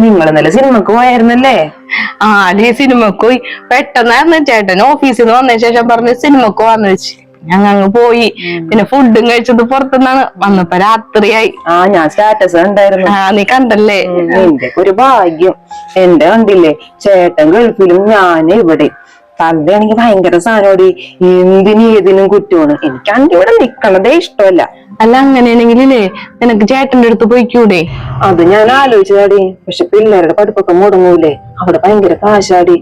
നിങ്ങൾ ഇന്നലെ സിനിമക്ക് പോയായിരുന്നല്ലേ? ആ അല്ലേ സിനിമക്ക് പോയി. പെട്ടെന്നായിരുന്നു ചേട്ടൻ ഓഫീസിൽ നിന്ന് വന്നതിന് ശേഷം പറഞ്ഞ് സിനിമക്ക് വന്നു വെച്ച്. ഞങ്ങൾ അങ്ങ് പോയി. പിന്നെ ഫുഡും കഴിച്ചത് പുറത്തുനിന്നാണ് വന്നപ്പോ രാത്രിയായി. ആ ഞാൻ സ്റ്റാറ്റസ് ഉണ്ടായിരുന്നു ആ നീ കണ്ടല്ലേ? എന്റെ ഒരു ഭാഗ്യം. എന്റെ കണ്ടില്ലേ? ചേട്ടൻ ഗൾഫിലും ഞാൻ ഇവിടെ തന്നെയാണെങ്കിൽ ഭയങ്കര സാധനോടി എന്തിനും ഏതിനും കുറ്റമാണ്. എനിക്ക് അന്റെ ഇവിടെ നിക്കണതേ ഇഷ്ടമല്ല. അല്ല അങ്ങനെയാണെങ്കിലേ നിനക്ക് ചേട്ടന്റെ അടുത്ത് പോയിക്കൂടെ? അത് ഞാൻ ആലോചിച്ചതാടി. പക്ഷെ പിള്ളേരുടെ പഠിപ്പൊക്കെ മുടങ്ങൂലേ. അവിടെ ഭയങ്കര കാശാടി.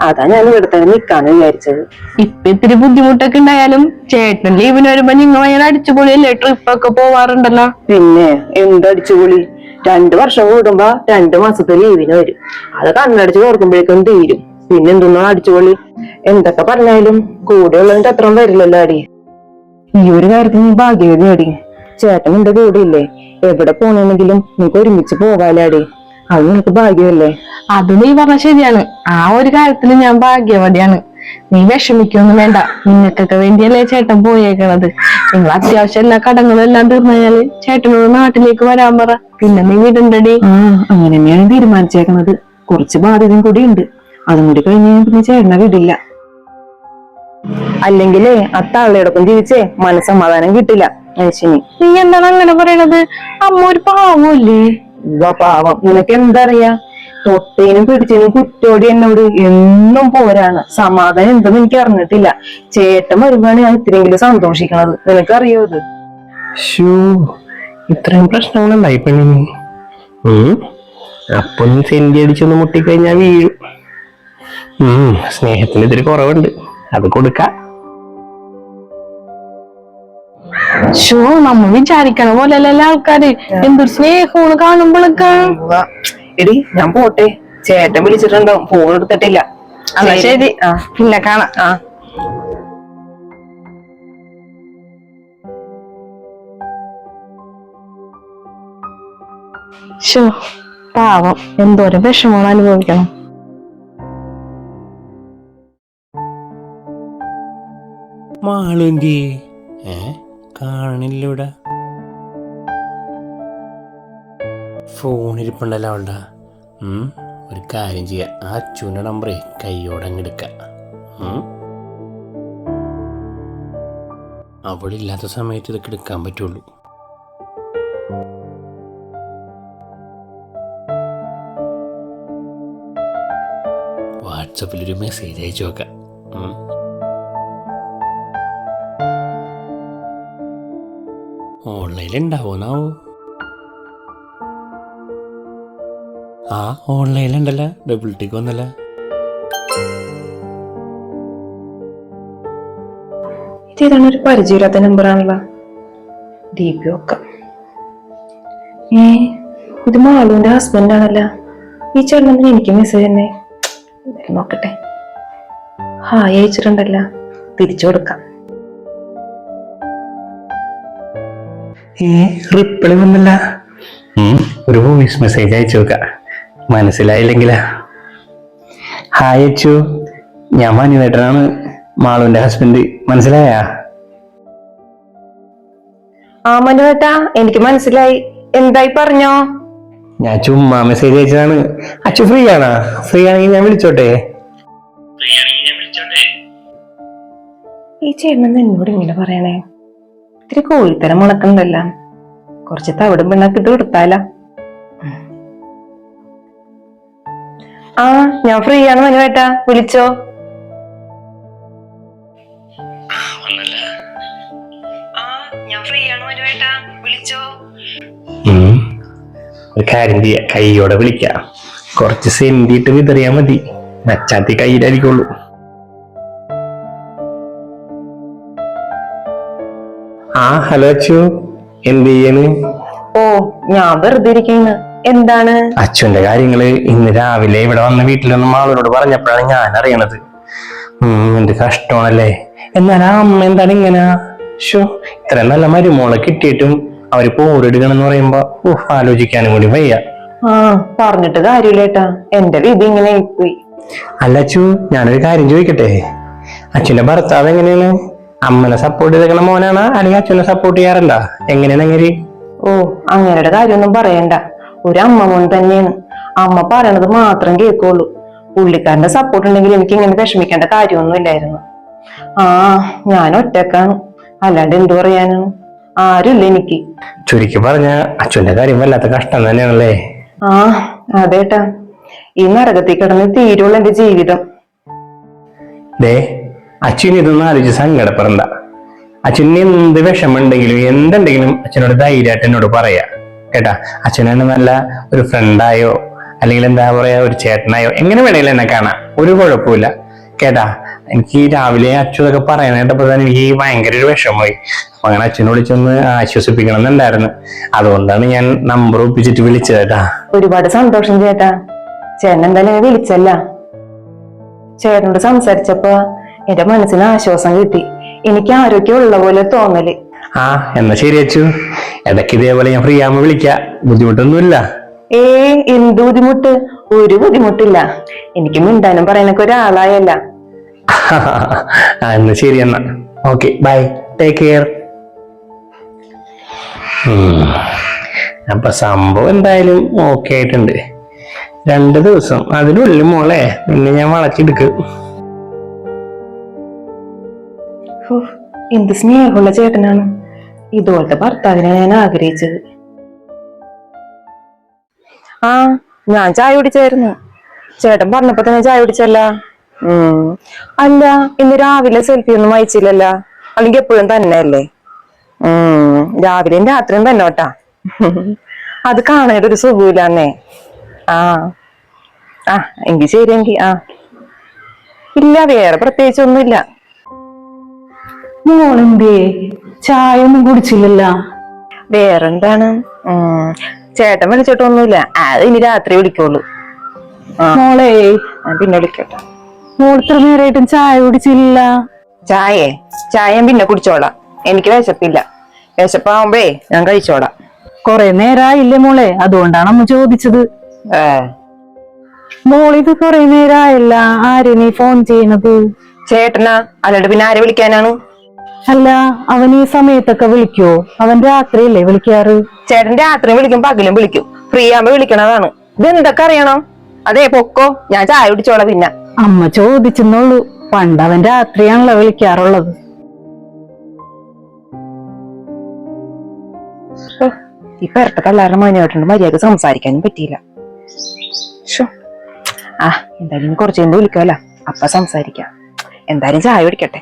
അതാ ഞാൻ ഇവിടെ തന്നെ നിക്കാന്ന് വിചാരിച്ചത്. ഇപ്പൊ ഇത്തിരി ബുദ്ധിമുട്ടൊക്കെ ഉണ്ടായാലും ചേട്ടൻ ലീവിന് വരുമ്പോ നിങ്ങൾ ഭയങ്കര അടിച്ചുപൊളിയല്ലേ ട്രിപ്പ് ഒക്കെ പോവാറുണ്ടല്ലോ. പിന്നെ എന്തടിച്ചുപൊളി രണ്ടു വർഷം കൂടുമ്പോ രണ്ടു മാസത്തെ ലീവിന് വരും. അത് കണ്ണടച്ച് ഓർക്കുമ്പോഴേക്കും തീരും. പിന്നെന്തൊന്നും അടിച്ചുപൊളി എന്തൊക്കെ പറഞ്ഞാലും കൂടെ ഉള്ളതിന്റെ അത്രയും വരില്ലല്ലോ അടി ഈ ഒരു കാര്യത്തിൽ നീ ഭാഗ്യവതി അടി ചേട്ടൻ നിന്റെ കൂടെ ഇല്ലേ എവിടെ പോണെങ്കിലും നിനക്ക് ഒരുമിച്ച് പോകാലേ അടി അത് നിനക്ക് ഭാഗ്യമല്ലേ? അത് നീ പറഞ്ഞ ശരിയാണ്. ആ ഒരു കാര്യത്തിൽ ഞാൻ ഭാഗ്യവതിയാണ്. നീ വിഷമിക്കൊന്നും വേണ്ട. നിങ്ങൾക്കൊക്കെ വേണ്ടിയല്ലേ ചേട്ടൻ പോയേക്കണത്. നിങ്ങൾ അത്യാവശ്യം എല്ലാ കടങ്ങളും എല്ലാം തീർന്നാൽ ചേട്ടനോട് നാട്ടിലേക്ക് വരാൻ പറ. പിന്നെ നീ വിടണ്ടടി. അങ്ങനെ തന്നെയാണ് തീരുമാനിച്ചേക്കണത് കുറച്ച് ബാധ്യതയും കൂടി ഉണ്ട് അതും കൂടി കഴിഞ്ഞ് പിന്നെ ചേട്ടനെ വിടില്ല. അല്ലെങ്കിലേ ആ ജീവിച്ചേ മനസ്സമാധാനം കിട്ടില്ല. മനുഷ്യന്. നീ എന്താണ് അങ്ങനെ പറയണത്? അമ്മ ഒരു പാവല്ലേ? ഇതാ പാവം. നിനക്ക് എന്തറിയാ? തൊട്ടേനും പിടിച്ചതിനും കുറ്റോടി എന്നോട് എന്നും പോരാണ്. സമാധാനം എന്തെന്ന് എനിക്ക് അറിഞ്ഞിട്ടില്ല. ചേട്ടൻ വരുമ്പോഴാണ് ഞാൻ ഇത്രയെങ്കിലും സന്തോഷിക്കണത്. നിനക്കറിയോ ഇത്? ഇത്രയും പ്രശ്നങ്ങളുണ്ടായി പെണ്ണിന്. അപ്പൊ നീ സെന്റി അടിച്ചൊന്ന് മുട്ടിക്കഴിഞ്ഞാ വീഴും. സ്നേഹത്തിന് ഇതിൽ കുറവുണ്ട്. അത് കൊടുക്ക. ഷോ നമ്മ വിചാരിക്കണ പോലെ ആൾക്കാര്. എന്തൊരു സ്നേഹമാണ് കാണുമ്പോഴൊക്കെ. എടി ഞാൻ പോട്ടെ. ചേട്ടൻ വിളിച്ചിട്ടുണ്ടാവും ഫോൺ എടുത്തിട്ടില്ല. ശരി. പിന്നെ കാണാം. ആ. ഷോ പാവം. എന്തോരം വിഷമമാണ് അനുഭവിക്കണം. മാളുന്തി ഏ? കാണണില്ല ഇവിടെ ഫോണിരിപ്പുണ്ടല്ലോ അവളുടെ. ഒരു കാര്യം ചെയ്യ. ആ ചുന നമ്പറേ കയ്യോടെ അങ്ങെടുക്ക അവളില്ലാത്ത സമയത്ത് ഇതൊക്കെ എടുക്കാൻ പറ്റുള്ളൂ. വാട്സപ്പിൽ ഒരു മെസ്സേജ് അയച്ചു നോക്കാം. ഉം. ഓൺലൈനിൽ ഉണ്ടാവോന്നാവോ ആ ഓൺലൈനിലുണ്ടല്ല. Double tick വന്നല്ല. ഇതേതാണ് ഒരു പരിചയമില്ലാത്ത നമ്പറാണല്ലോ. ഒക്കെ. ഏ ഇത് മാളുവിന്റെ ഹസ്ബൻഡ് ആണല്ലോ. ഈ ചേട്ടൻ എനിക്ക് മെസ്സേജ് തന്നെ. നോക്കട്ടെ. ഹായ് അയച്ചിട്ടുണ്ടല്ലോ. തിരിച്ചു കൊടുക്കാം. ഏ റിപ്ലൈ വന്നില്ല. ഒരു വോയിസ് മെസ്സേജ് അയച്ചു നോക്ക മനസ്സിലായില്ലെങ്കിലാ. ഹായ് അച്ചു. ഞാൻ മനുവേട്ടനാണ് മാളുവിന്റെ ഹസ്ബൻഡ് മനസ്സിലായാ? ആ മനുവേട്ടാ എനിക്ക് മനസ്സിലായി. എന്തായി പറഞ്ഞോ? ഞാൻ ചുമ്മാ മെസ്സേജ് അയച്ചതാണ്. അച്ചു ഫ്രീ ആണോ? ഫ്രീ ആണെങ്കിൽ ഞാൻ വിളിച്ചോട്ടെ? ഈ ചേട്ടൻ എന്നോട് ഇങ്ങനെ പറയണേ? ഇത്തിരി കോഴിത്തരം മുളക്കണ്ടല്ല. കുറച്ച് തവിടും പിണ്ണാക്ക് ഇത് കൊടുത്താല? ആ ഞാൻ ഫ്രീ ആണ് മനുവേട്ടാ വിളിച്ചോ? ആ ഞാൻ ഫ്രീ ആണ് മനുവേട്ടാ വിളിച്ചോ. ഒരു കാര്യം ചെയ്യാം. കൈയോടെ വിളിക്കാം. കുറച്ച് സെന്റിട്ട് വിതറിയാ മതി. നച്ചാത്തി കയ്യിലായിരിക്കുള്ളൂ. ആ ഹലോ അച്ചു. എന്ത് ചെയ്യണ്? ഓ ഞാൻ വെറുതെ ഇരിക്കുന്നു എന്താണ്? അച്ഛന്റെ കാര്യങ്ങൾ ഇന്ന് രാവിലെ ഇവിടെ വന്ന വീട്ടിലൊന്നും ആളോട് പറഞ്ഞപ്പോഴാണ് ഞാൻ അറിയണത്. ഉം എന്ത് കഷ്ടമാണല്ലേ. എന്നാൽ ആ അമ്മ എന്താണ് ഇങ്ങനെ? ഷോ ഇത്ര നല്ല മരുമോളെ കിട്ടിയിട്ടും അവർ പോരിടുകണെന്ന് പറയുമ്പോ ഓ ആലോചിക്കാനും കൂടി വയ്യ. ആ പറഞ്ഞിട്ട് കാര്യമില്ലേട്ടാ എന്റെ വിധി ഇങ്ങനെ പോയി അല്ല അച്ചു ഞാനൊരു കാര്യം ചോദിക്കട്ടെ? അച്ഛന്റെ ഭർത്താവ് എങ്ങനെയാണ്? അമ്മനെ സപ്പോർട്ട് ചെയ്തേക്കണ മോനാണ് അല്ലെങ്കിൽ അച്ഛനെ സപ്പോർട്ട് ചെയ്യാറില്ല എങ്ങനെയാണ് എങ്ങനെ ഓ അങ്ങനെയുടെ കാര്യമൊന്നും പറയണ്ട. ഒരു അമ്മ മോൻ തന്നെയാണ്. അമ്മ പറയണത് മാത്രം കേൾക്കുള്ളൂ. പുള്ളിക്കാരന്റെ സപ്പോർട്ട് ഉണ്ടെങ്കിൽ എനിക്ക് ഇങ്ങനെ വിഷമിക്കേണ്ട കാര്യമൊന്നും ഇല്ലായിരുന്നു. ആ ഞാൻ ഒറ്റക്കാണ്. അല്ലാണ്ട് എന്തു പറയാനാണ്? ആരുമില്ല എനിക്ക്. ചുരുക്കി പറഞ്ഞ അച്ഛന്റെ കാര്യം വല്ലാത്ത കഷ്ടം തന്നെയാണല്ലേ? ആ അതേട്ടാ ഈ നരകത്തിൽ കിടന്ന് തീരുള്ള എന്റെ ജീവിതം. ദേ അച്ഛൻ ഇതൊന്നും ആലോചിച്ച് സങ്കടപ്പെടണ്ട. അച്ഛന് എന്ത് വിഷമുണ്ടെങ്കിലും എന്തുണ്ടെങ്കിലും അച്ഛനോട് ധൈര്യമായിട്ട് എന്നോട് പറയാ. കേട്ടാ അച്ഛനാണ് നല്ല ഒരു ഫ്രണ്ടായോ അല്ലെങ്കിൽ എന്താ പറയാ ഒരു ചേട്ടനായോ എങ്ങനെ വേണേലും എന്നെ കാണാം. ഒരു കുഴപ്പമില്ല കേട്ടാ എനിക്ക് രാവിലെ അച്ഛൻ ഇതൊക്കെ പറയാൻ കേട്ടപ്പോ തന്നെ എനിക്ക് ഭയങ്കര ഒരു വിഷമമായി. അപ്പൊ അങ്ങനെ അച്ഛനെ വിളിച്ചൊന്ന് ആശ്വസിപ്പിക്കണം എന്നുണ്ടായിരുന്നു അതുകൊണ്ടാണ് ഞാൻ നമ്പർ ഒപ്പിച്ചിട്ട് വിളിച്ചത് കേട്ടാ. ഒരുപാട് സന്തോഷം ചേട്ടാ. ചേട്ടൻ എന്തായാലും വിളിച്ചല്ല. ചേട്ടനോട് സംസാരിച്ചപ്പോ എന്റെ മനസ്സിന് ആശ്വാസം കിട്ടി. എനിക്ക് ആരോഗ്യമുള്ള പോലെ തോന്നൽ. ആ എന്നാ ശരി അച്ചു. ഇടയ്ക്ക് ഇതേപോലെ ഞാൻ ഫ്രീ ആകുമ്പോ വിളിക്കാം. ബുദ്ധിമുട്ടൊന്നുമില്ല. ഏ എന്ത് ബുദ്ധിമുട്ട്? ഒരു ബുദ്ധിമുട്ടില്ല. എനിക്ക് മിണ്ടാനും പറയാനൊക്കെ ഒരാളായല്ല. ആ എന്നാ ശരി എന്നാ. ഓക്കെ ബൈ ടേക്ക് കെയർ അപ്പൊ സംഭവം എന്തായാലും ഓക്കെ ആയിട്ടുണ്ട്. രണ്ട് ദിവസം. അതിനുള്ളിൽ മോളെ പിന്നെ ഞാൻ വളച്ചെടുക്ക്. എന്ത് സ്നേഹമുള്ള ചേട്ടനാണ്. ഇതുപോലത്തെ ഭർത്താവിനെ ഞാൻ ആഗ്രഹിച്ചത്. ആ ഞാൻ ചായ കുടിച്ചായിരുന്നു. ചേട്ടൻ പറഞ്ഞപ്പോ തന്നെ ചായ കുടിച്ചല്ല. അല്ല ഇന്ന് രാവിലെ സെൽഫി ഒന്നും വായിച്ചില്ലല്ല അല്ലെങ്കിൽ എപ്പോഴും തന്നെ അല്ലേ രാവിലെയും രാത്രിയും തന്നെ കേട്ടാ. അത് കാണാൻ ഒരു സുഖമില്ലാന്നേ ആ ആ ശരി എങ്കി ആ. ഇല്ല വേറെ പ്രത്യേകിച്ച് ഒന്നുമില്ല മോളെന്തേ? ചായ ഒന്നും കുടിച്ചില്ലല്ല. വേറെന്താണ്? ചേട്ടൻ വിളിച്ചിട്ടൊന്നുമില്ല. അത് ഇനി രാത്രി വിളിക്കുള്ളൂ. മോളെ പിന്നെ വിളിക്കട്ടെ. മോൾ ഇത്ര നേരമായിട്ടും ചായ കുടിച്ചില്ല. ചായേ? ചായ പിന്നെ കുടിച്ചോളാം. എനിക്ക് വിശപ്പില്ല. വിശപ്പാവുമ്പേ ഞാൻ കഴിച്ചോളാം. കൊറേ നേരായില്ലേ മോളെ? അതുകൊണ്ടാണ് അമ്മ ചോദിച്ചത് മോളിത് കൊറേ നേരായല്ല. ആര് നീ ഫോൺ ചെയ്യണത് ചേട്ടനാ? അല്ലാണ്ട് പിന്നെ ആരെ വിളിക്കാനാണ്? അല്ല അവൻ ഈ സമയത്തൊക്കെ വിളിക്കോ? അവൻ രാത്രിയല്ലേ വിളിക്കാറ്? ചേട്ടൻ രാത്രി വിളിക്കും പകലും വിളിക്കും. ഫ്രീ ആകുമ്പോ വിളിക്കണതാണ്. ഇത് എന്തൊക്കെ അറിയണം? അതെ പൊക്കോ. ഞാൻ ചായ കുടിച്ചോളാം പിന്നെ. അമ്മ ചോദിച്ചെന്നുള്ളൂ പണ്ട് അവൻ രാത്രിയാണല്ലോ വിളിക്കാറുള്ളത്. ഇപ്പൊ ഈ പെരട്ട തള്ളാരുടെ മോനായിട്ടുണ്ട് മര്യാദ സംസാരിക്കാനും പറ്റിയില്ല. ആ എന്തായാലും കുറച്ചു കുറച്ച് കഴിയുമ്പോ വിളിക്കാമല്ലോ അപ്പൊ സംസാരിക്കാം. എന്തായാലും ചായ കുടിക്കട്ടെ.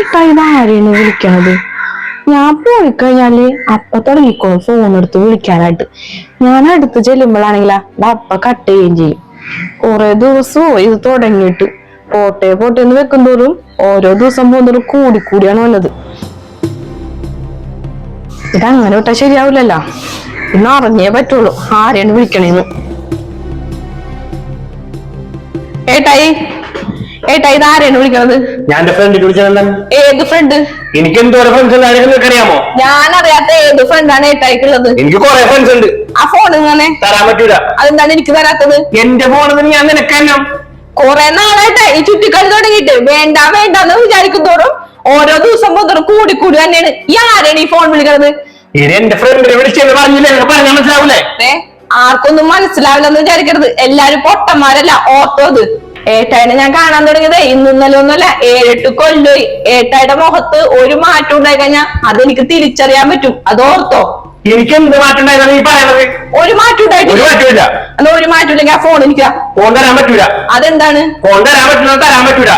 ആരെയാണ് വിളിക്കണത്? ഞാൻ പോയി കഴിഞ്ഞാൽ അപ്പ തുടങ്ങിക്കോളും ഫോൺ എടുത്ത് വിളിക്കാനായിട്ട്. ഞാൻ അടുത്ത് ചെല്ലുമ്പോഴാണെങ്കിലാ ഇത് അപ്പ കട്ട് ചെയ്യുകയും ചെയ്യും. കുറെ ദിവസവും ഇത് തുടങ്ങിയിട്ട്. പോട്ടെ പോട്ടെ എന്ന് വെക്കുന്തോറും ഓരോ ദിവസം പോകുന്നതും കൂടി കൂടിയാണ് വന്നത്. ഇതങ്ങനെ വിട്ടാ ശരിയാവില്ലല്ലോ. ഇന്ന് അറിഞ്ഞേ പറ്റുള്ളൂ ആരെയാണ് വിളിക്കണേന്ന്. ഏട്ടായി ഏട്ടായി ഇത് ആരെയാണ് വിളിക്കണത്? ഞാൻ എന്റെ ഫ്രണ്ട് വിളിച്ചത് ഏത് ഫ്രണ്ട് എനിക്ക് എന്തോ ഫ്രണ്ട്സ് നിങ്ങൾക്ക് അറിയാമോ? ഞാൻ അറിയാത്ത ഏത് ഫ്രണ്ടാണ് ഏട്ടായിക്കുള്ളത് എനിക്ക് കുറെ ഫ്രണ്ട്സ് ഉണ്ട്. ആ ഫോൺ ഇങ്ങനെ തരാൻ പറ്റൂല. അതെന്താണ് എനിക്ക് തരാത്തത്? എന്റെ ഫോണിൽ ഞാൻ നിനക്കെല്ലാം കൊറേ നാളായിട്ട് ഈ ചുറ്റിക്കളി തുടങ്ങിയിട്ട്. വേണ്ട വേണ്ട എന്ന് വിചാരിക്കുന്നതോറും ഓരോ ദിവസം പോകുന്നതും കൂടി കൂടി തന്നെയാണ്. ഈ ആരാണ് ഈ ഫോൺ വിളിക്കുന്നത് ഇനി എന്റെ ഫ്രണ്ടിനെ വിളിച്ചെന്ന് പറഞ്ഞില്ലേ? പറഞ്ഞാൽ മനസ്സിലാവൂലേ? ആർക്കൊന്നും മനസ്സിലാവില്ലെന്ന് വിചാരിക്കരുത്. എല്ലാരും പൊട്ടന്മാരല്ല ഓർത്തോ ഇത്. ഏട്ടായിനെ ഞാൻ കാണാൻ തുടങ്ങിയത് ഇന്നലെ ഒന്നുമല്ല ഏഴെട്ട് കൊല്ലോയി. ഏട്ടായുടെ മുഖത്ത് ഒരു മാറ്റം ഉണ്ടായി കഴിഞ്ഞാൽ അതെനിക്ക് തിരിച്ചറിയാൻ പറ്റും. അതോർത്തോ? എനിക്ക് എന്ത് മാറ്റം ഉണ്ടായതാണ് നീ പറയണത്? ഒരു മാറ്റം ഒരു ഉണ്ടായിട്ടില്ല മാറ്റമില്ല എന്നാ ഒരു മാറ്റം ഇല്ലെങ്കിൽ ആ ഫോൺ എനിക്ക്. ഫോൺ തരാൻ പറ്റൂല. അതെന്താണ്? ഫോൺ തരാൻ പറ്റില്ല തരാൻ പറ്റൂല.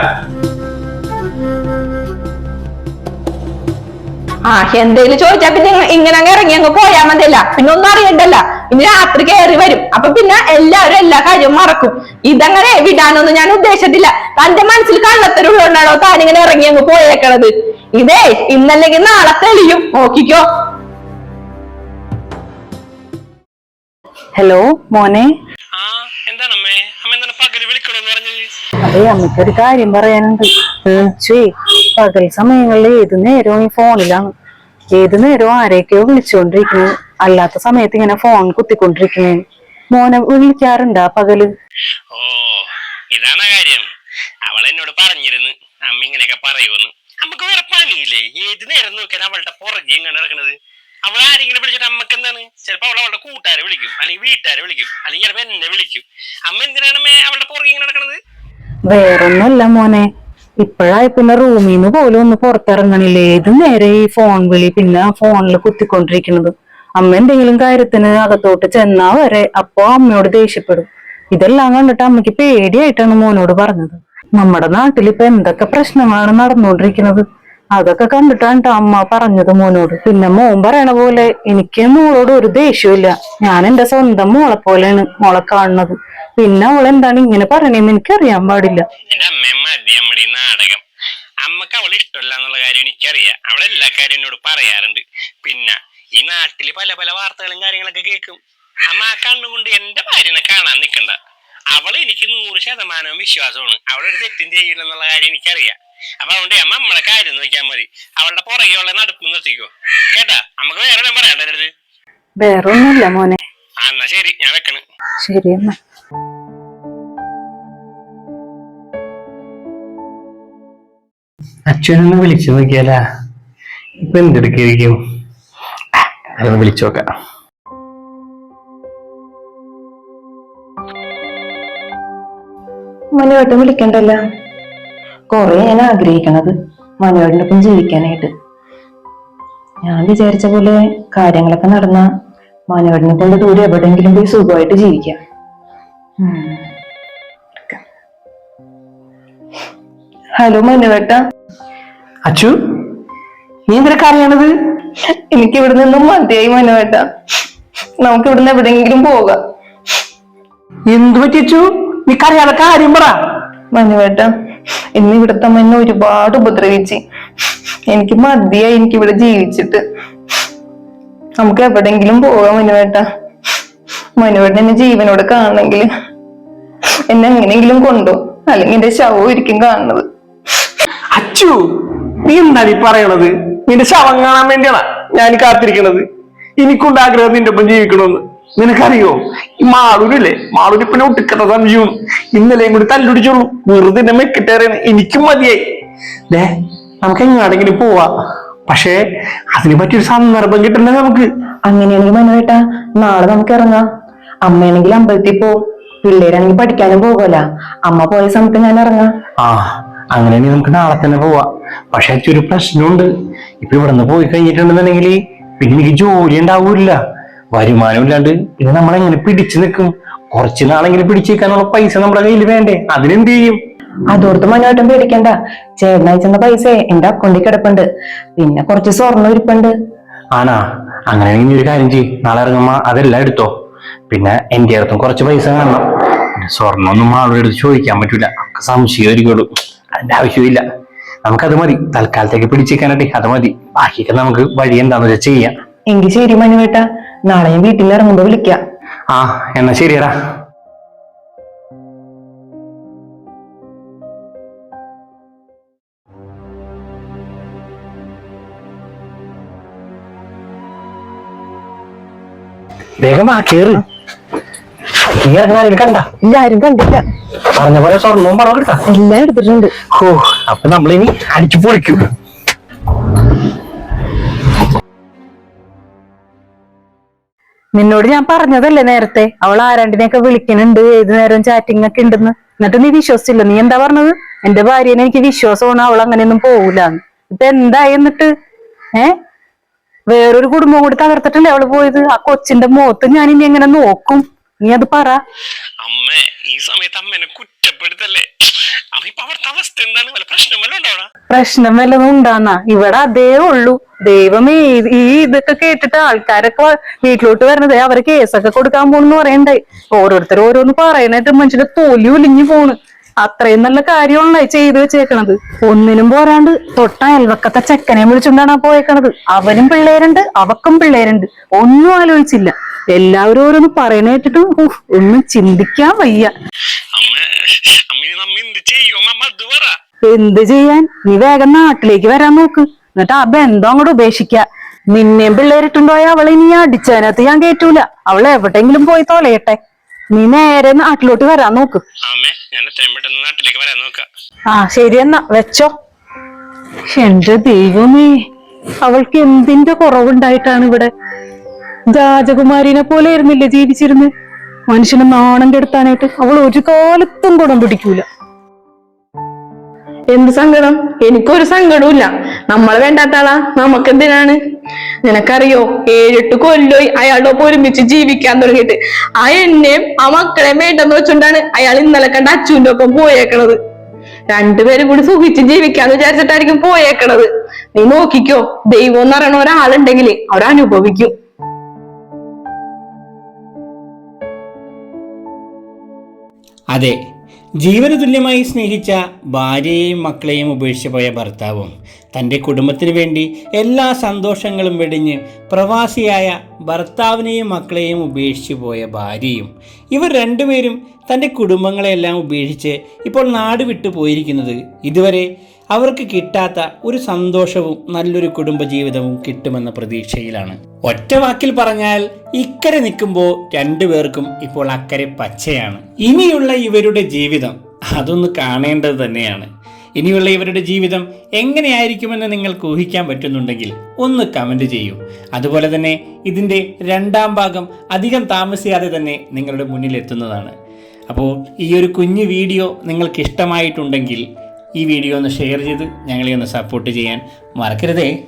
ആ എന്തേലും ചോദിച്ചാ പിന്നെ ഇങ്ങ- ഇങ്ങനെ അങ്ങ് ഇറങ്ങി അങ്ങ് പോയാ മതിയല്ല. പിന്നെ ഒന്നും അറിയണ്ടല്ല. ഇനി രാത്രി കയറി വരും. അപ്പൊ പിന്നെ എല്ലാവരും എല്ലാ കാര്യവും മറക്കും. ഇതങ്ങനെ വിടാനൊന്നും ഞാൻ ഉദ്ദേശത്തില്ല തന്റെ മനസ്സിൽ കള്ളത്തരുള്ളതാണോ താനിങ്ങനെ ഇറങ്ങി അങ്ങ് പോയേക്കണത്? ഇതേ ഇന്നല്ലെങ്കിൽ നാളെ തെളിയും. നോക്കിക്കോ. ഹലോ മോനെ. അതെ അമ്മയ്ക്കൊരു കാര്യം പറയാനുണ്ട്. പകൽ സമയങ്ങളിൽ ഏത് നേരവും ഈ ഫോണിലാണ് ഏത് നേരവും ആരെയൊക്കെയോ വിളിച്ചുകൊണ്ടിരിക്കുന്നു അല്ലാത്ത സമയത്ത് ഇങ്ങനെ ഫോൺ കുത്തിക്കൊണ്ടിരിക്കുന്നു. മോനെ വിളിക്കാറുണ്ടാ പകൽ? ഓ ഇതാണ് കാര്യം. അവൾ എന്നോട് പറഞ്ഞിരുന്നു. അമ്മ ഇങ്ങനെയൊക്കെ പറയുമെന്ന്. നമുക്ക് വേറെ പണിയില്ലേ? ഏത് നേരം നോക്കിയാൽ അവളുടെ പുറകെ ഇങ്ങനെ നടക്കണത്? അവൾ ആരെങ്കിലും വിളിച്ചിട്ട് അമ്മയ്ക്ക് എന്താണ്? ചിലപ്പോ അവൾ അവളുടെ കൂട്ടുകാരെ വിളിക്കും. അല്ലെങ്കിൽ വീട്ടുകാരെ വിളിക്കും. അല്ലെങ്കിൽ ചിലപ്പോ എന്നെ വിളിക്കും. അമ്മ എന്തിനാണ് അവളുടെ പുറകെ ഇങ്ങനെ നടക്കണത്? വേറൊന്നുമല്ല മോനെ. ഇപ്പോഴായി പിന്നെ റൂമിൽ നിന്ന് പോലും ഒന്ന് പുറത്തിറങ്ങണില്ല? ഏത് നേരെ ഈ ഫോൺ വിളി പിന്നെ ഫോണിൽ കുത്തിക്കൊണ്ടിരിക്കുന്നത് അമ്മ എന്തെങ്കിലും കാര്യത്തിന് അകത്തോട്ട് ചെന്നാ വരെ അപ്പോ അമ്മയോട് ദേഷ്യപ്പെടും. ഇതെല്ലാം കണ്ടിട്ട് അമ്മയ്ക്ക് പേടിയായിട്ടാണ് മോനോട് പറഞ്ഞത്. നമ്മുടെ നാട്ടിൽ ഇപ്പൊ എന്തൊക്കെ പ്രശ്നങ്ങളാണ് നടന്നുകൊണ്ടിരിക്കുന്നത് അതൊക്കെ കണ്ടിട്ടാണ് ട്ടോ അമ്മ പറഞ്ഞത് മോനോട്. പിന്നെ മോൻ പറയണ പോലെ എനിക്ക് മോളോട് ഒരു ദേഷ്യമില്ല ഞാൻ എന്റെ സ്വന്തം മോളെ പോലെയാണ് മോളെ കാണുന്നത്. പിന്നെ അവൾ എന്താണ് ഇങ്ങനെ പറയണേന്ന് എനിക്കറിയാൻ പാടില്ല എന്റെ അമ്മ മതി അമ്മയുടെ ഈ നാടകം അമ്മയ്ക്ക് അവളെ ഇഷ്ടമല്ല എന്നുള്ള കാര്യം എനിക്കറിയാം. അവൾ എല്ലാ കാര്യം എന്നോട് പറയാറുണ്ട്. പിന്നെ ഈ നാട്ടിൽ പല പല വാർത്തകളും കാര്യങ്ങളൊക്കെ കേൾക്കും അമ്മ ആ കണ്ണുകൊണ്ട് എന്റെ ഭാര്യനെ കാണാൻ നിൽക്കണ്ട അവൾ എനിക്ക് നൂറ് ശതമാനവും വിശ്വാസമാണ്. അവളൊരു തെറ്റും ചെയ്യില്ല എന്നുള്ള കാര്യം എനിക്കറിയാം. അപ്പൊ അതുകൊണ്ട് അമ്മ നമ്മളെ കാര്യം നോക്കിയാൽ മതി. അവളുടെ പുറകെയുള്ള നടപ്പ് നിർത്തിക്കോ. കേട്ടാ? നമുക്ക് വേറെ അടുത്ത് വേറെ ഒന്നുമില്ല മോനെ. ആ എന്നാ ശരി. ഞാൻ വെക്കണ്. ശരി എന്നാ. അച്ഛനൊന്ന് വിളിച്ചു നോക്കിയാല. ഇപ്പൊ എന്തെടുക്കായിരിക്കും അതൊന്ന് വിളിച്ചു നോക്കാം. മനുവേട്ടൻ വിളിക്കണ്ടല്ല? കൊറേ ഞാൻ ആഗ്രഹിക്കണത് മനുവേട്ടന്റെ ഒപ്പം ജീവിക്കാനായിട്ട്. ഞാൻ വിചാരിച്ച പോലെ കാര്യങ്ങളൊക്കെ നടന്ന മനോടിനെ കൊണ്ട് ദൂരെ എവിടെയെങ്കിലും പോയി സുഖമായിട്ട് ജീവിക്കാം. ഹലോ മനുവേട്ട അച്ചു നീ എന്തൊക്കെ അറിയണത് എനിക്ക് ഇവിടെ നിന്നും മതിയായി മനുവേട്ട നമുക്ക് ഇവിടുന്ന് എവിടെയെങ്കിലും പോകാം. എന്തു പറ്റി അച്ചു? നീ കറിയാതെ കാര്യം പറ. മനുവേട്ട ഇന്ന് ഇവിടുത്തെ എന്നെ ഒരുപാട് ഉപദ്രവിച്ച്. എനിക്ക് മതിയായി എനിക്ക് ഇവിടെ ജീവിച്ചിട്ട്. നമുക്ക് എവിടെങ്കിലും പോകാം മനുവേട്ട മനുവേട്ടൻ എന്നെ ജീവനോട് കാണണമെങ്കിൽ എന്നെ എങ്ങനെയെങ്കിലും കൊണ്ടോ. അല്ലെങ്കിൽ എന്റെ ശവം ഇരിക്കും കാണുന്നത്. അച്ചു നീ എന്താ നീ പറയണത്? നിന്റെ ശവം കാണാൻ വേണ്ടിയാണ് ഞാൻ കാത്തിരിക്കണത്. എനിക്കുണ്ട് ആഗ്രഹം നിന്റെ ഒപ്പം ജീവിക്കണമെന്ന് നിനക്കറിയോ? ഈ മാളൂരില്ലേ? മാളൂരി പിന്നെ ഒട്ടിക്കട്ട സംശയം. ഇന്നലെയും കൂടി തല്ലുടിച്ചോളൂ വെറുതെ എന്നെ മെക്കിട്ടേറിയാണ്. എനിക്കും മതിയായി. ദേ നമുക്ക് എങ്ങാടെങ്കിലും പോവാ. പക്ഷേ അതിനെ പറ്റിയൊരു സന്ദർഭം കിട്ടണ്ടേ നമുക്ക്? അങ്ങനെയാണെങ്കിൽ മനുവേട്ട നാളെ നമുക്ക് ഇറങ്ങാം. അമ്മയാണെങ്കിൽ അമ്പലത്തിൽ പോ പിള്ളേരാണെങ്കിൽ പഠിക്കാനും പോകുമല്ല അമ്മ പോയ സമയത്ത് ഞാൻ ഇറങ്ങാം. ആ അങ്ങനെയാണെങ്കിൽ നമുക്ക് നാളെ തന്നെ പോവാം. പക്ഷെ ഒരു പ്രശ്നമുണ്ട്. ഇപ്പൊ ഇവിടെ നിന്ന് പോയി കഴിഞ്ഞിട്ടുണ്ടെന്നുണ്ടെങ്കിൽ പിന്നെ എനിക്ക് ജോലി ഉണ്ടാവൂല വരുമാനം ഇല്ലാണ്ട് പിന്നെ നമ്മൾ എങ്ങനെ പിടിച്ചു നിൽക്കും? കുറച്ച് നാളെങ്കിലും പിടിച്ചു നിൽക്കാനുള്ള പൈസ നമ്മുടെ കയ്യിൽ വേണ്ടേ? അതിനെന്ത് ചെയ്യും? അതോർത്ത് മനുവേട്ടൻ പേടിക്കണ്ട. ചേട്ടനയച്ചെന്ന പൈസ എന്റെ അക്കൗണ്ടിൽ കിടപ്പുണ്ട്. പിന്നെ കുറച്ച് സ്വർണം ഇരിപ്പുണ്ട്. ആണാ? അങ്ങനെ ഇനി ഒരു കാര്യം ചെയ്യും. നാളെ ഇറങ്ങുമ്പോ അതെല്ലാം എടുത്തോ. പിന്നെ എന്റെ അടുത്തും കുറച്ച് പൈസ കാണണം. സ്വർണമൊന്നും ആളുടെ ചോദിക്കാൻ പറ്റൂല. സംശയമായിരിക്കുള്ളൂ. അതിന്റെ ആവശ്യമില്ല. നമുക്കത് മതി. തൽക്കാലത്തേക്ക് പിടിച്ചേക്കാനായിട്ട് അത് മതി. ബാക്കിയൊക്കെ നമുക്ക് വഴി എന്താന്ന് വെച്ചാൽ ചെയ്യാം. എങ്കിൽ ശരി മനുവേട്ട. നാളെ ഞാൻ വീട്ടിൽ ഇറങ്ങുമ്പോ വിളിക്കാം. ആ എന്നാ ശരിയടാ. വേഗം വാ കേറ്. എല്ലാരും കണ്ടില്ല. പറഞ്ഞ പോലെ സ്വർണവും പണം എല്ലാം എടുത്തിട്ടുണ്ട്. ഓ അപ്പൊ നമ്മളിനി അടിച്ചു പൊളിക്കും. നിന്നോട് ഞാൻ പറഞ്ഞതല്ലേ നേരത്തെ? അവൾ ആരാണ്ടിനെയൊക്കെ വിളിക്കുന്നുണ്ട്. ഏത് നേരം ചാറ്റിംഗ് ഒക്കെ ഉണ്ടെന്ന്. എന്നിട്ട് നീ വിശ്വസിച്ചില്ല. നീ എന്താ പറഞ്ഞത്? എന്റെ ഭാര്യനെ എനിക്ക് വിശ്വാസമാണ്. അവൾ അങ്ങനെയൊന്നും പോകൂല ഇപ്പൊ എന്തായി എന്നിട്ട്? ഏ? വേറൊരു കുടുംബം കൂടി തകർത്തിട്ടല്ലേ അവൾ പോയത്? ആ കൊച്ചിന്റെ മുഖത്ത് ഞാൻ ഇനി എങ്ങനെ നോക്കും? നീ അത് പറ. അമ്മേ ഈ സമയത്ത് അമ്മേനെ കുറ്റപ്പെടുത്തല്ലേ? അപ്പൊ ഇപ്പൊ അവിടുത്തെ അവസ്ഥ എന്താണ്? വല്ല പ്രശ്നം വല്ലതും ഉണ്ടോ പ്രശ്നം വല്ലതും ഉണ്ടാന്നാ? ഇവിടെ അതേ ഉള്ളൂ. ദൈവമേ ഈ- ഈ ഇതൊക്കെ കേട്ടിട്ട് ആൾക്കാരൊക്കെ വ- വീട്ടിലോട്ട് വരണത് അവരെ കേസൊക്കെ കൊടുക്കാൻ പോണെന്ന് പറയണ്ടേ. ഓരോരുത്തർ ഓരോന്ന് പറയണായിട്ട് മനുഷ്യന്റെ തൊലി ഒലിഞ്ഞു പോണ്. അത്രയും നല്ല കാര്യമാണല്ലോ ചെയ്തു വെച്ചേക്കണത്. ഒന്നിനും പോരാണ്ട് തൊട്ട അയൽവക്കത്തെ ചെക്കനെ വിളിച്ചുകൊണ്ടാണ് ആ പോയേക്കണത്. അവനും പിള്ളേരുണ്ട് അവക്കും പിള്ളേരുണ്ട്. ഒന്നും ആലോചിച്ചില്ല. എല്ലാവരും ഓരോന്ന് പറയണ കേട്ടിട്ട് ഒന്നും ചിന്തിക്കാൻ വയ്യ. എന്ത് ചെയ്യാൻ? നീ വേഗം നാട്ടിലേക്ക് വരാൻ നോക്ക്. എന്നിട്ട് ആ ബന്ധം അങ്ങോട്ട് ഉപേക്ഷിക്ക. നിന്നെയും പിള്ളേരിട്ടുണ്ടോയ അവളെ ഇനി അടിച്ചതിനകത്ത് ഞാൻ കേറ്റൂല. അവൾ എവിടെങ്കിലും പോയി തൊലയട്ടെ. നീ നേരെ നാട്ടിലോട്ട് വരാൻ നോക്കാം. ആ ശരി എന്നാ. വെച്ചോ. എന്റെ ദൈവമേ അവൾക്ക് എന്തിന്റെ കുറവുണ്ടായിട്ടാണ് ഇവിടെ? രാജകുമാരിനെ പോലെ ആയിരുന്നില്ലേ ജീവിച്ചിരുന്ന്? മനുഷ്യനെ നാണം കെടുത്താനായിട്ട് അവൾ ഒരു കാലത്തും ഗുണം പിടിക്കൂല. എന്ത് സങ്കടം? എനിക്കൊരു സങ്കടവും നമ്മളെ വേണ്ടാത്ത ആളാ നമുക്കെന്തിനാണ്? നിനക്കറിയോ? ഏഴെട്ട് കൊല്ലോയി അയാളുടെ ഒപ്പം ഒരുമിച്ച് ജീവിക്കാൻ തുടങ്ങിയിട്ട്. ആ എന്നെയും ആ മക്കളെ വേണ്ടെന്ന് വെച്ചോണ്ടാണ് അയാൾ ഇന്നലെ കണ്ട അച്ഛന്റെ ഒപ്പം പോയേക്കണത്. രണ്ടുപേരും കൂടി സുഖിച്ച് ജീവിക്കാന്ന് വിചാരിച്ചിട്ടായിരിക്കും പോയേക്കണത്. നീ നോക്കിക്കോ. ദൈവം എന്ന് പറയണ ഒരാളുണ്ടെങ്കിൽ അവരനുഭവിക്കും. അതെ ജീവന് തുല്യമായി സ്നേഹിച്ച ഭാര്യയെയും മക്കളെയും ഉപേക്ഷിച്ച് പോയ ഭർത്താവും തന്റെ കുടുംബത്തിന് വേണ്ടി എല്ലാ സന്തോഷങ്ങളും വെടിഞ്ഞ് പ്രവാസിയായ ഭർത്താവിനെയും മക്കളെയും ഉപേക്ഷിച്ച് പോയ ഭാര്യയും ഇവർ രണ്ടുപേരും തന്റെ കുടുംബങ്ങളെല്ലാം ഉപേക്ഷിച്ച് ഇപ്പോൾ നാട് വിട്ടു പോയിരിക്കുന്നത് ഇതുവരെ അവർക്ക് കിട്ടാത്ത ഒരു സന്തോഷവും നല്ലൊരു കുടുംബജീവിതവും കിട്ടുമെന്ന പ്രതീക്ഷയിലാണ്. ഒറ്റ വാക്കിൽ പറഞ്ഞാൽ ഇക്കരെ നിൽക്കുമ്പോൾ രണ്ടുപേർക്കും ഇപ്പോൾ അക്കരെ പച്ചയാണ്. ഇനിയുള്ള ഇവരുടെ ജീവിതം അതൊന്ന് കാണേണ്ടത് തന്നെയാണ്. ഇനിയുള്ള ഇവരുടെ ജീവിതം എങ്ങനെയായിരിക്കുമെന്ന് നിങ്ങൾക്ക് ഊഹിക്കാൻ പറ്റുന്നുണ്ടെങ്കിൽ ഒന്ന് കമന്റ് ചെയ്യൂ. അതുപോലെ തന്നെ ഇതിന്റെ രണ്ടാം ഭാഗം അധികം താമസിയാതെ തന്നെ നിങ്ങളുടെ മുന്നിൽ എത്തുന്നതാണ് അപ്പോൾ ഈ ഒരു കുഞ്ഞു വീഡിയോ നിങ്ങൾക്ക് ഇഷ്ടമായിട്ടുണ്ടെങ്കിൽ ഈ വീഡിയോ ഒന്ന് ഷെയർ ചെയ്ത് ഞങ്ങളെ ഒന്ന് സപ്പോർട്ട് ചെയ്യാൻ മറക്കരുതേ.